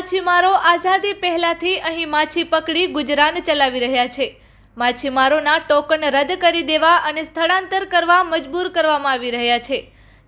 માછીમારો આઝાદી પહેલાથી અહીં માછી પકડી ગુજરાન ચલાવી રહ્યા છે. માછીમારોના ટોકન રદ કરી દેવા અને સ્થળાંતર કરવા મજબૂર કરવામાં આવી રહ્યા છે.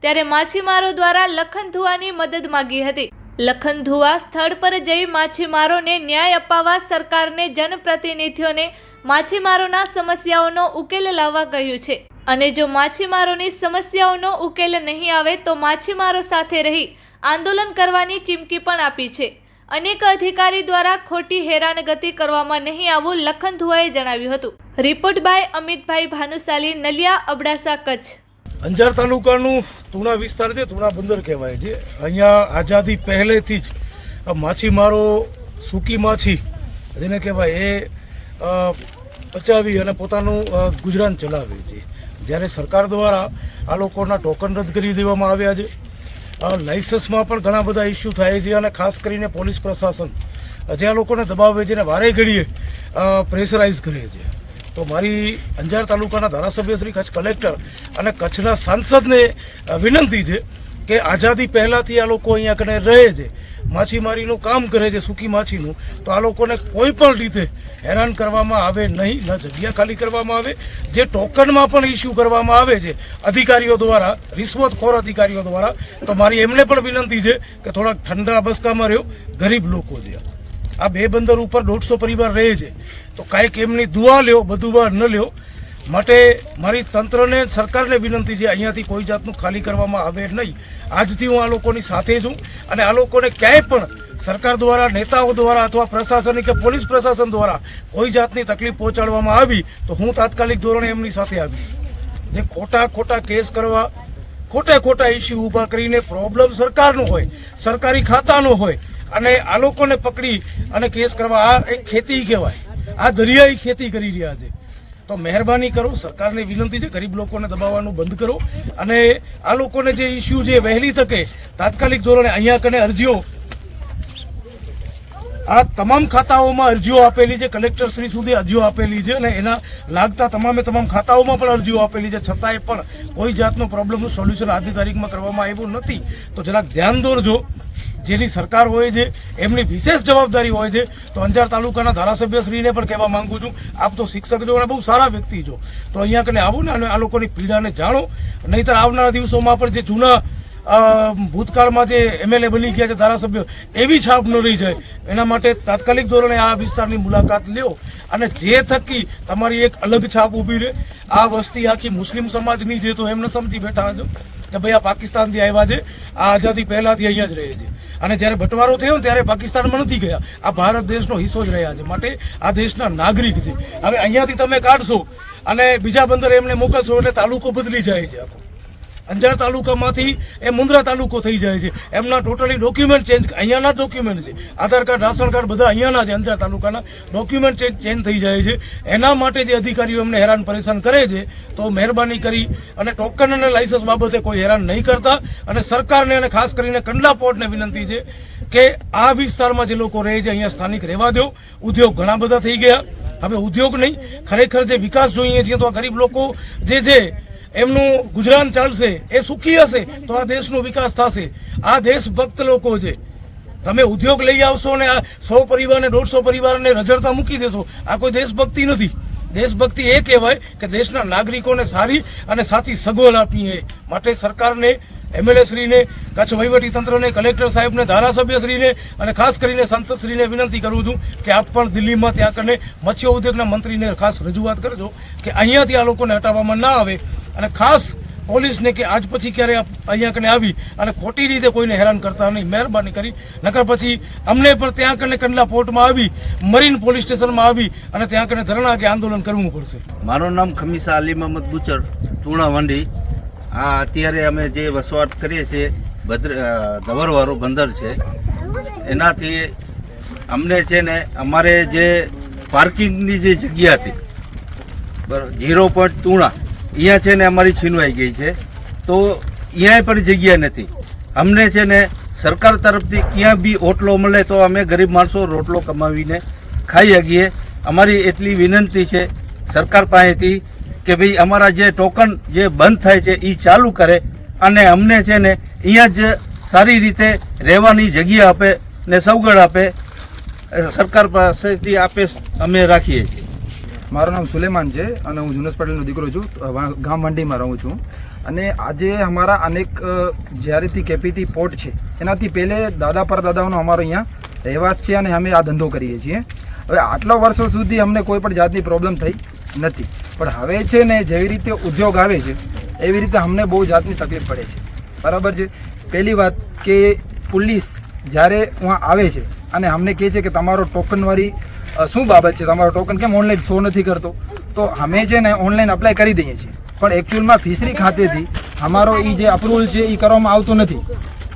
ત્યારે માછીમારો દ્વારા લખનધુવાની મદદ માગી હતી. લખનધુવા સ્થળ પર જઈ માછીમારોને ન્યાય અપાવવા સરકારને જનપ્રતિનિધિઓને માછીમારોના સમસ્યાઓનો ઉકેલ લાવવા કહ્યું છે. અને જો માછીમારોની સમસ્યાઓનો ઉકેલ નહીં આવે તો માછીમારો સાથે રહી આંદોલન કરવાની ચીમકી પણ આપી છે. અનેક અધિકારી દ્વારા ખોટી હેરાનગતિ કરવામાં નહીં આવું લખનધુઆએ જણાવ્યું હતું. Report by Amitbhai Bhanushali, Naliya Abdasa, Kutch. Anjar તાલુકાનું તુણા વિસ્તાર છે તુણા બંદર કહેવાય છે. અહીંયા આઝાદી પહેલેથી જ માછીમારો સૂકી માછી, જેને કહેવાય એ પચાવી અને પોતાનું ગુજરાન ચલાવે છે. જ્યારે સરકાર દ્વારા આ લોકોના ટોકન રદ કરી દેવામાં આવ્યા છે લાઇસન્સમાં પણ ઘણા બધા ઇસ્યુ થાય છે અને ખાસ કરીને પોલીસ પ્રશાસન જે આ લોકોને દબાવે અને વારે ઘડીએ પ્રેશરાઇઝ કરે છે. તો મારી અંજાર તાલુકાના ધારાસભ્ય શ્રી કચ્છ કલેક્ટર અને કચ્છના સાંસદને વિનંતી છે કે આઝાદી પહેલાંથી આ લોકો અહીંયા કને રહે છે. માછીમારીનું કામ કરે છે સૂકી માછીનું, તો આ લોકોને કોઈ પણ રીતે હેરાન કરવામાં આવે નહીં, ન જગ્યા ખાલી કરવામાં આવે, જે ટોકનમાં પણ ઇસ્યુ કરવામાં આવે છે, અધિકારીઓ દ્વારા રિશ્વતખોર અધિકારીઓ દ્વારા, તો મારી એમને પણ વિનંતી છે કે થોડાક ઠંડા બસકામાં રહ્યો, ગરીબ લોકો છે. આ બે બંદર ઉપર દોઢસો પરિવાર રહે છે. તો કાંઈક એમની દુઆ લ્યો, બધું ન લ્યો માટે મારી તંત્રને, સરકારને વિનંતી છે, અહીંયાથી કોઈ જાતનું ખાલી કરવામાં આવે નહીં. આજથી હું આ લોકોની સાથે છું અને આ લોકોને ક્યાંય પણ સરકાર દ્વારા, નેતાઓ દ્વારા અથવા પ્રશાસનિક કે પોલીસ પ્રશાસન દ્વારા કોઈ જાતની તકલીફ પહોંચાડવામાં આવી તો હું તાત્કાલિક ધોરણે એમની સાથે આવીશ. જે ખોટા ખોટા કેસ કરવા, ખોટા ખોટા ઇસ્યુ ઊભા કરીને પ્રોબ્લેમ સરકારનો હોય, સરકારી ખાતાનો હોય અને આ લોકોને પકડી અને કેસ કરવા, આ એક ખેતી કહેવાય. આ દરિયાઈ ખેતી કરી રહ્યા છે. તો મહેરબાની કરો, સરકારને વિનંતી છે, ગરીબ લોકોને દબાવવાનું બંધ કરો. અને આ લોકોને જે ઇસ્યુ છે વહેલી તકે તાત્કાલિક ધોરણે અહીંયા કને અરજીઓ, આ તમામ ખાતાઓમાં અરજીઓ આપેલી છે, કલેક્ટર શ્રી સુધી અરજીઓ આપેલી છે અને એના લાગતા તમામે તમામ ખાતાઓમાં પણ અરજીઓ આપેલી છે. છતાંય પણ કોઈ જાતનો પ્રોબ્લેમનું સોલ્યુશન આજની તારીખમાં કરવામાં આવ્યું નથી. તો જરાક ધ્યાન દોરજો. જેની સરકાર હોય છે, એમની વિશેષ જવાબદારી હોય છે, તો અંજાર તાલુકાના ધારાસભ્યશ્રીને પણ કહેવા માંગુ છું. આપ તો શિક્ષક છો અને બહુ સારા વ્યક્તિ છો. તો અહીંયા કને આવો ને અને આ લોકોની પીડાને જાણો. નહીંતર આવનારા દિવસોમાં પણ જે જૂના ભૂતકાળમાં જે એમએલએ બની ગયા છે, ધારાસભ્ય, એવી છાપ ન રહી જાય. એના માટે તાત્કાલિક ધોરણે આ વિસ્તારની મુલાકાત લ્યો અને જે થકી તમારી એક અલગ છાપ ઊભી રહે. આ વસ્તી આખી મુસ્લિમ સમાજની છે, તો એમને સમજી બેઠા છો કે ભાઈ આ પાકિસ્તાનથી આવ્યા છે, આ આઝાદી પહેલાંથી અહીંયા જ રહે છે. અને જ્યારે બટવારો થયો ત્યારે પાકિસ્તાનમાં નથી ગયા. આ ભારત દેશનો હિસ્સો જ રહ્યા છે. માટે આ દેશના નાગરિક છે. હવે અહીંયાથી તમે કાઢશો અને બીજા બંદર એમને મોકલશો એટલે તાલુકો બદલી જાય છે અંજાર તાલુકામાંથી એ મુન્દ્રા તાલુકો થઈ જાય છે. એમના ટોટલી ડોક્યુમેન્ટ ચેન્જ, અહીંયાના ડોક્યુમેન્ટ છે. આધાર કાર્ડ, રાશન કાર્ડ બધા અહીંયાના છે અંજાર તાલુકાના. ડોક્યુમેન્ટ ચેન્જ ચેન્જ થઈ જાય છે. એના માટે જે અધિકારીઓ એમને હેરાન પરેશાન કરે છે, તો મહેરબાની કરી અને ટોકન અને લાઇસન્સ બાબતે કોઈ હેરાન નહીં કરતા. અને સરકારને અને ખાસ કરીને કંડલા પોર્ટને વિનંતી છે કે આ વિસ્તારમાં જે લોકો રહે છે, અહીંયા સ્થાનિક રહેવા દો. ઉદ્યોગ ઘણા બધા થઈ ગયા. હવે ઉદ્યોગ નહીં, ખરેખર જે વિકાસ જોઈએ છીએ તો આ ગરીબ લોકો જે છે એમનું ગુજરાન ચાલશે, એ સુખી હશે, તો આ દેશનો વિકાસ થશે. આ દેશભક્ત લોકો છે. તમે ઉદ્યોગ લઈ આવશો ને આ સો પરિવારને, દોઢસો પરિવારને રજડતા મૂકી દેશો. આ કોઈ દેશભક્તિ નથી. દેશભક્તિ એ કહેવાય કે દેશના નાગરિકોને સારી અને સાચી સગવડ આપીએ. માટે સરકારને એમએલએ શ્રીને કચ્છ વહીવટી તંત્રને કલેક્ટર સાહેબને ધારાસભ્ય શ્રીને અને ખાસ કરીને સંસદ શ્રીને વિનંતી કરું છું કે આપ પણ દિલ્હીમાં ત્યાં કને મત્સ્ય ઉદ્યોગના મંત્રીને ખાસ રજૂઆત કરજો કે અહીંયાથી આ લોકોને હટાવવામાં ના આવે. અને ખાસ પોલીસને કે આજ પછી ક્યારે અહીંયા કને આવી અને ખોટી રીતે કોઈને હેરાન કરતા નહીં. મહેરબાની કરી. નકર પછી અમને પણ ત્યાં કને કંડલા પોર્ટમાં આવી, મરીન પોલીસ સ્ટેશનમાં આવી અને ત્યાં કને ધરણા કે આંદોલન કરવું પડશે. મારું નામ ખમીસા અલી મહમદ ગુચર તુણા વંડી આ અત્યારે અમે જે વસવાટ કરીએ છીએ, ભદ્ર ધવરવાળું બંદર છે. એનાથી અમને છે ને અમારે જે પાર્કિંગની જે જગ્યા હતી, બરાબર, ઝીરો પોઈન્ટ તુણા અહીંયા છે ને અમારી છીનવાઈ ગઈ છે. તો અહીંયા પણ જગ્યા નથી. અમને છે ને સરકાર તરફથી ક્યાં બી ઓટલો મળે તો અમે ગરીબ માણસો રોટલો કમાવીને ખાઈ શકીએ અમારી એટલી વિનંતી છે સરકાર પાસેથી કે ભાઈ અમારા જે ટોકન જે બંધ થાય છે એ ચાલુ કરે અને અમને છે ને અહીંયા જ સારી રીતે રહેવાની જગ્યા આપે ને સવગડ આપે. સરકાર પાસેથી આપે અમે રાખીએ છીએ. મારું નામ સુલેમાન છે અને હું જુનસ પટેલનો દીકરો છું. ગામ વાંડીમાં રહું છું. અને આજે અમારા અનેક જ્યારેથી કેપીટી પોર્ટ છે. એનાથી પહેલે દાદા પર દાદાઓનો અમારો અહીંયા રહેવાસ છે અને અમે આ ધંધો કરીએ છીએ. હવે આટલા વર્ષો સુધી અમને કોઈ પણ જાતની પ્રોબ્લેમ થઈ નથી. પણ હવે છે ને જેવી રીતે ઉદ્યોગ આવે છે, એવી રીતે અમને બહુ જાતની તકલીફ પડે છે. બરાબર છે? પહેલી વાત કે પોલીસ જ્યારે ત્યાં આવે છે અને અમને કહે છે કે તમારો ટોકનવાળી શું બાબત છે? તમારો ટોકન કેમ ઓનલાઈન શો નથી કરતો? તો અમે છે ને ઓનલાઈન અપ્લાય કરી દઈએ છીએ. પણ એકચ્યુઅલમાં ફિશરી ખાતેથી અમારો એ જે અપ્રુવલ છે એ કરવામાં આવતો નથી.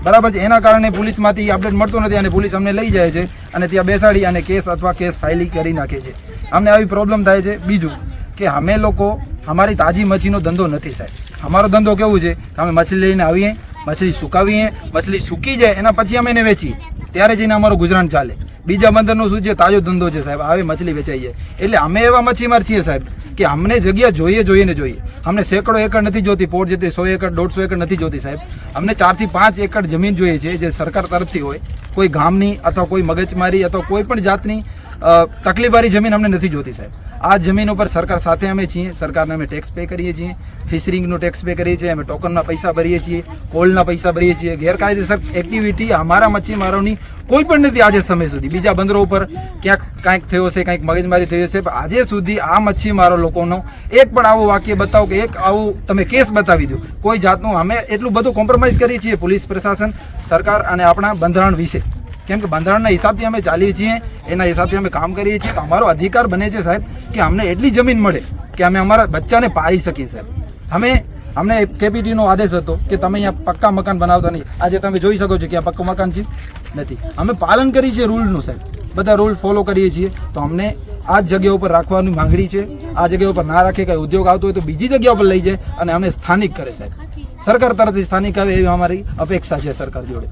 બરાબર છે? એના કારણે પોલીસમાંથી અપડેટ મળતો નથી અને પોલીસ અમને લઈ જાય છે અને ત્યાં બેસાડી અને કેસ અથવા કેસ ફાઇલિંગ કરી નાખે છે. અમને આવી પ્રોબ્લેમ થાય છે. બીજું કે અમે લોકો, અમારી તાજી મચ્છીનો ધંધો નથી સાહેબ. અમારો ધંધો કેવું છે? કે અમે મચ્છી લઈને આવીએ મછલી સુકાવીએ, મછલી સૂકી જાય, એના પછી અમે એને વેચીએ. ત્યારે જઈને અમારું ગુજરાન ચાલે. બીજા બંદરનો શું છે? તાજો ધંધો છે સાહેબ. આવે, મછલી વેચાઈ જાય. એટલે અમે એવા મચ્છીમાર છીએ સાહેબ, કે અમને જગ્યા જોઈએ જોઈએ ને જોઈએ. અમને સેંકડો એકર નથી જોતી પોટ જતી સો એકર, દોઢસો એકર નથી જોતી સાહેબ. અમને ચારથી પાંચ એકર જમીન જોઈએ છે, જે સરકાર તરફથી હોય. કોઈ ગામની અથવા કોઈ મગજમારી અથવા કોઈ પણ જાતની તકલીફવાળી જમીન અમને નથી જોતી સાહેબ. આ જમીન ઉપર સરકાર સાથે અમે છીએ, સરકારને અમે ટેક્સ પે કરીએ છીએ ફિશરિંગનો ટેક્સ પે કરીએ છીએ, અમે ટોકનના પૈસા ભરીએ છીએ કોલના પૈસા ભરીએ છીએ, ગેરકાયદેસર એક્ટિવિટી અમારા મચ્છીમારોની કોઈ પણ નથી આજે સમય સુધી. બીજા બંદરો ઉપર ક્યાંક કાંઈક થયો છે કાંઈક મગજમારી થયો છે પણ આજે સુધી આ મચ્છીમારો લોકોનો એક પણ આવું વાક્ય બતાવો કે એક આવું તમે કેસ બતાવી દો. કોઈ જાતનું અમે એટલું બધું કોમ્પ્રોમાઇઝ કરીએ છીએ, પોલીસ પ્રશાસન, સરકાર અને આપણા બંધારણ વિશે. કેમ કે બંધારણના હિસાબથી અમે ચાલીએ છીએ, એના હિસાબથી અમે કામ કરીએ છીએ. અમારો અધિકાર બને છે સાહેબ કે અમને એટલી જમીન મળે કે અમે અમારા બચ્ચાને પાળી શકીએ સાહેબ. અમે, અમને કેપીટીનો આદેશ હતો કે તમે અહીંયા પક્કા મકાન બનાવતા નહીં. આજે તમે જોઈ શકો છો કે આ પક્કું મકાન છે. નથી. અમે પાલન કરીએ છીએ રૂલનું સાહેબ. બધા રૂલ ફોલો કરીએ છીએ. તો અમને આ જગ્યા ઉપર રાખવાની માંગણી છે. આ જગ્યા ઉપર ના રાખે કંઈ ઉદ્યોગ આવતો હોય તો બીજી જગ્યા ઉપર લઈ જાય અને અમને સ્થાનિક કરે સાહેબ. સરકાર તરફથી સ્થાનિક આવે એવી અમારી અપેક્ષા છે સરકાર જોડે.